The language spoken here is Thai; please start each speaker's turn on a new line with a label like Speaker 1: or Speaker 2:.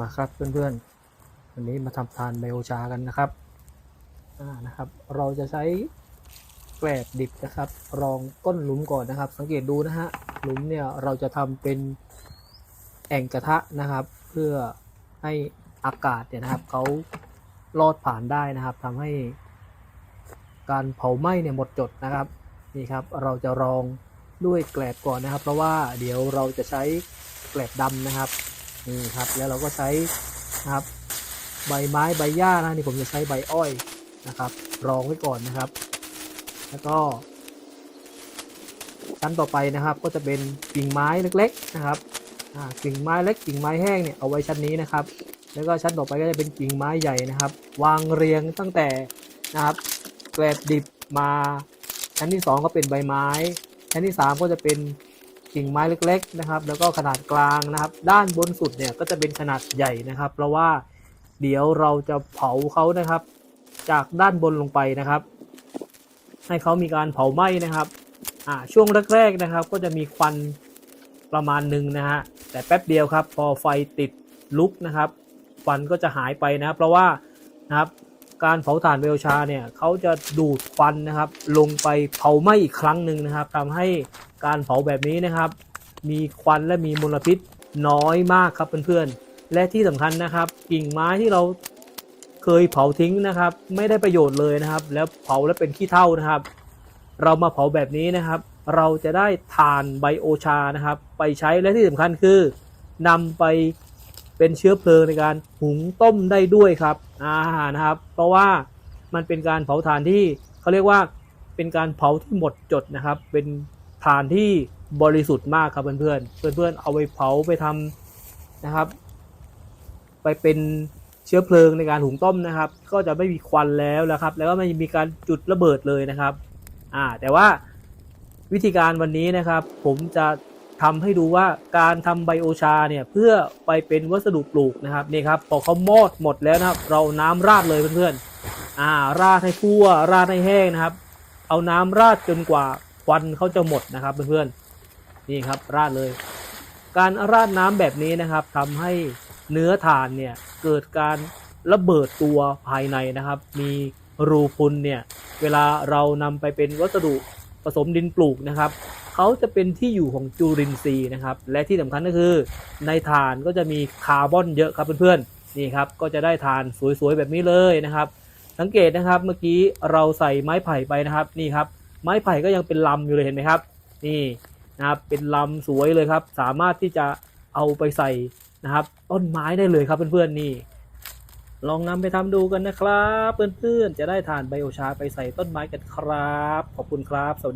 Speaker 1: มาครับเพื่อนๆ วันนี้มาทำทานไบโอชากันนะครับนะครับ เราจะใช้แกลบดิบนะครับ รองก้นหลุมก่อนนะครับ สังเกตดูนะฮะหลุมเนี่ยเราจะทำเป็นแอ่งกระทะนะครับ เพื่อให้อากาศเนี่ยนะครับเขาลอดผ่านได้นะครับทำให้การเผาไหม้เนี่ยหมดจดนะครับนี่ครับเราจะรองด้วยแกลบก่อนนะครับ เพราะว่าเดี๋ยวเราจะใช้แกลบดำนะครับ นี่ครับแล้วเราก็ใช้นะครับใบไม้ใบหญ้านะนี่ผมจะใช้ใบอ้อยนะครับ รองไว้ก่อนนะครับ แล้วก็ชั้นต่อไปนะครับ ก็จะเป็นกิ่งไม้เล็ก ๆนะครับกิ่งไม้เล็กกิ่งไม้แห้งเนี่ยเอาไว้ชั้นนี้นะครับ แล้วก็ชั้นต่อไปก็จะเป็นกิ่งไม้ใหญ่นะครับ วางเรียงตั้งแต่นะครับแกลบดิบมาชั้นที่สองก็เป็นใบไม้ ชั้นที่สามก็จะเป็น กิ่งไม้เล็ก ๆนะครับ แล้วก็ขนาดกลางนะครับ ด้านบนสุดเนี่ยก็จะเป็นขนาดใหญ่นะครับ เพราะว่าเดี๋ยวเราจะเผาเขานะครับ จากด้านบนลงไปนะครับ ให้เขามีการเผาไหม้นะครับอ่าช่วงแรกๆนะครับ ก็จะมีควันประมาณหนึ่งนะฮะแต่แป๊บเดียวครับ พอไฟติดลุกนะครับควันก็จะหายไปนะครับเพราะว่านะครับ การเผาถ่านเวลชาเนี่ยเขาจะดูดควันนะครับ ลงไปเผาไหม้อีกครั้งหนึ่งนะครับทำให้การเผาแบบนี้นะครับ มีควันและมีมลพิษน้อยมากครับเพื่อนๆและที่สำคัญนะครับ กิ่งไม้ที่เราเคยเผาทิ้งนะครับ ไม่ได้ประโยชน์เลยนะครับ แล้วเผาแล้วเป็นขี้เถ้านะครับ เรามาเผาแบบนี้นะครับ เราจะได้ถ่านไบโอชานะครับ ไปใช้และที่สำคัญคือนำไป เป็นเชื้อเพลิงในการหุงต้มได้ด้วยครับอ่านะครับ เพราะว่ามันเป็นการเผาถ่านที่เขาเรียกว่าเป็นการเผาที่หมดจดนะครับ เป็นถ่านที่บริสุทธิ์มากครับเพื่อนๆเพื่อนๆเอาไปเผาไปทำนะครับ ไปเป็นเชื้อเพลิงในการหุงต้มนะครับ ก็จะไม่มีควันแล้วนะครับ แล้วก็ไม่มีการจุดระเบิดเลยนะครับ อ่า แต่ว่าวิธีการวันนี้นะครับ ผมจะ ทำให้ดูว่าการทำไบโอชาเนี่ยเพื่อไปเป็นวัสดุปลูกนะครับนี่ครับพอเขามอดหมดแล้วนะครับ เราน้ำราดเลยเพื่อนๆอ่าราดให้ทั่วราดให้แห้งนะครับ เอาน้ำราดจนกว่าควันเขาจะหมดนะครับเพื่อนๆนี่ครับราดเลย การราดน้ำแบบนี้นะครับทำให้เนื้อถ่านเนี่ยเกิดการระเบิดตัวภายในนะครับ มีรูพุนเนี่ยเวลาเรานำไปเป็นวัสดุผสมดินปลูกนะครับ เขาจะเป็นที่อยู่ของจุลินทรีย์นะครับ และที่สำคัญก็คือ ในถ่านก็จะมีคาร์บอนเยอะครับเพื่อนๆนี่ครับก็จะได้ถ่านสวยๆแบบนี้เลยนะครับ สังเกตนะครับเมื่อกี้เราใส่ไม้ไผ่ไปนะครับนี่ครับ ไม้ไผ่ก็ยังเป็นลำอยู่เลยเห็นไหมครับ นี่นะครับเป็นลำสวยเลยครับ สามารถที่จะเอาไปใส่นะครับ ต้นไม้ได้เลยครับเพื่อนๆนี่ ลองนำไปทำดูกันนะครับ เพื่อนๆจะได้ถ่านไบโอชาไปใส่ต้นไม้กันครับ ขอบคุณครับสวัสดี